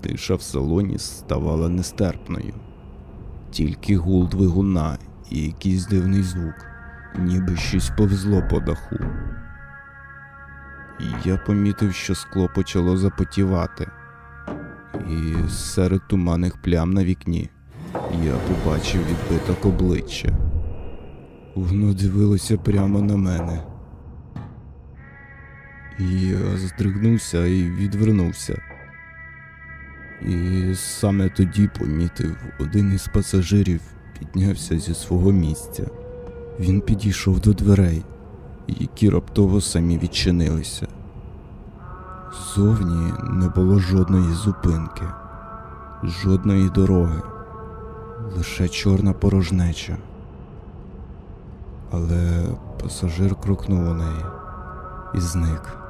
Тиша в салоні ставала нестерпною. Тільки гул двигуна і якийсь дивний звук, ніби щось повзло по даху. Я помітив, що скло почало запотівати, і серед туманних плям на вікні я побачив відбиток обличчя. Воно дивилося прямо на мене. Я здригнувся і відвернувся. І саме тоді помітив, один із пасажирів піднявся зі свого місця. Він підійшов до дверей, які раптово самі відчинилися. Зовні не було жодної зупинки, жодної дороги, лише чорна порожнеча. Але пасажир крокнув у неї і зник.